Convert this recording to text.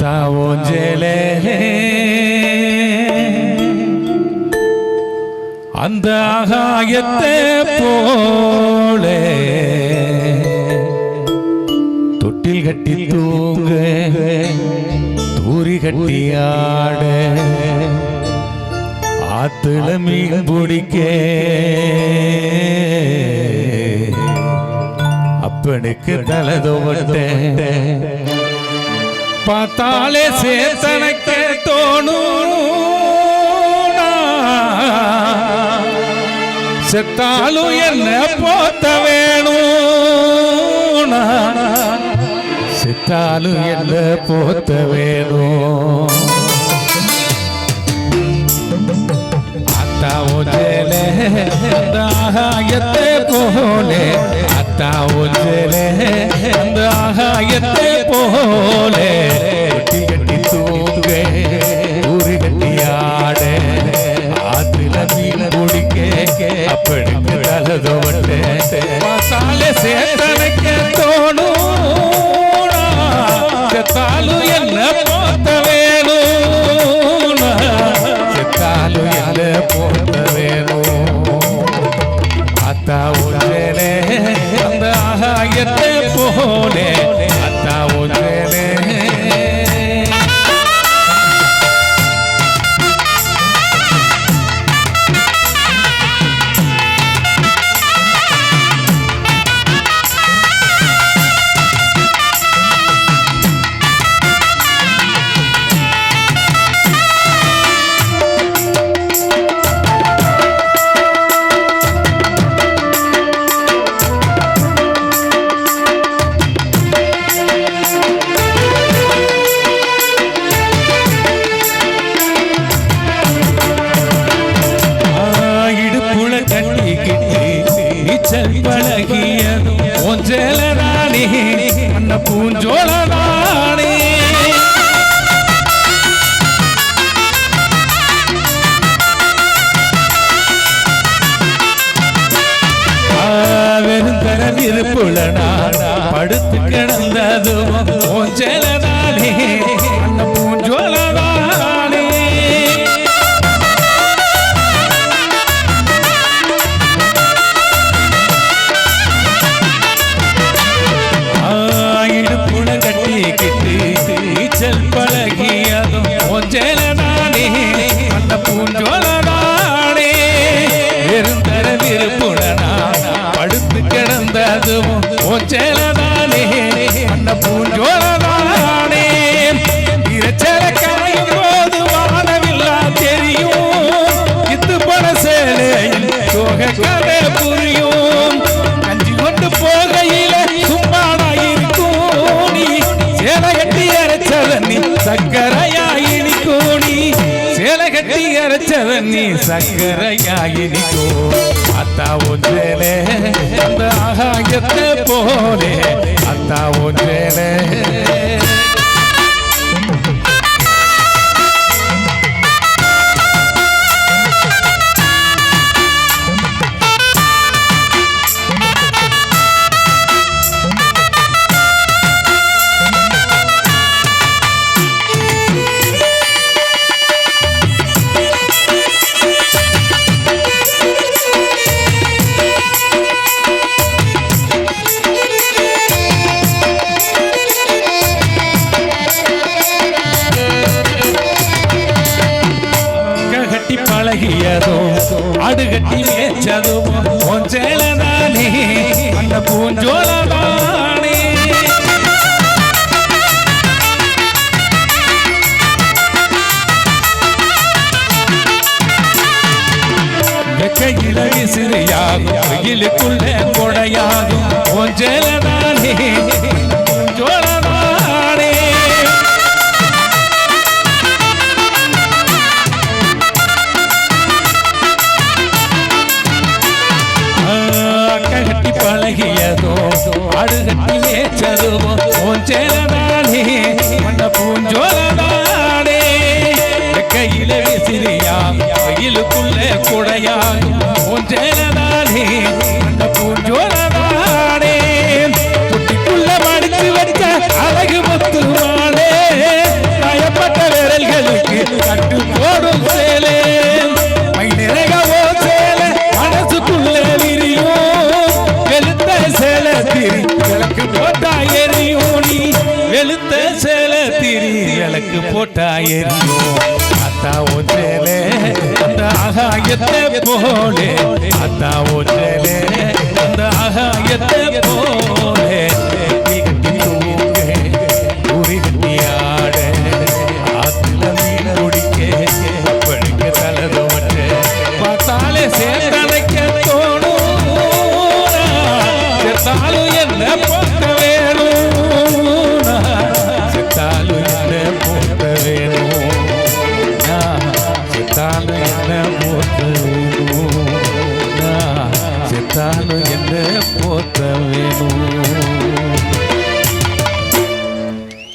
ஆத்தா ஓஞ்சேலே அந்த ஆகாயத்தை போலே தொட்டில் கட்டி தூங்க தூரி கட்டி ஆட ஆத்துல மீன் பிடிக்க அப்பனுக்கு தலை தோவட்டேன் பார்த்தாலே சேத்தனக்க தோணும் செத்தாலும் என்ன போத்த வேணும் செத்தாலும் என்ன போத்த வேணும். அத்தா ஒஜலே அந்த ஆகாயத்தை போலே அத்தா ஒஜலே நீச்சல் பழகியதும் ஒஞ்சல ராணி அண்ண பூஞ்சோல ராணி. நாடா படுத்து கிடந்ததும் ஒஞ்சல ராணி. இருந்தர படுத்து கிடந்த ஒஞ்சல நானே அந்த பூஞ்சோல நானே கரையும் போது வானவில்லா தெரியும். இது பட சேலையில் சோக கதை புரியும். கஞ்சி கொண்டு போகையில சும்மாடா இருக்கும் நீ. சேலை கட்டி நீ கோணி சேலை கட்டி அரைச்சவன் நீ சக்கரையாயினிக்கோ அத்தா ஒன்றேலே அந்த ஆகாயத்தை போலே பழகியதும் அடுகட்டி மேய்ச்சதும் கொஞ்சேலதானே அந்த பூஞ்சோலதானே? வெக்கையில விசிறியாகும் வெயிலுக்குள்ள கொடையாகும் கொஞ்சேலதானே அழகியதோ பழகியதோ அடுகட்டி மேய்ச்சதுவோ பூஞ்சேலதானே மண்ட பூஞ்சோலதானே. கையில விசிறியா கையிலுக்குள்ளே குடையா பூஞ்சேலதானே மண்ட பூஞ்சோலதானே. குட்டிக்குள்ள மடிச்சு வச்ச அழகு முத்துவா எனக்கு போட்டா எரியும் அத்தா ஒன்றேலே அந்த ஆகாயத்தை போலே அத்தா ஒன்றேலே. Hallelujah.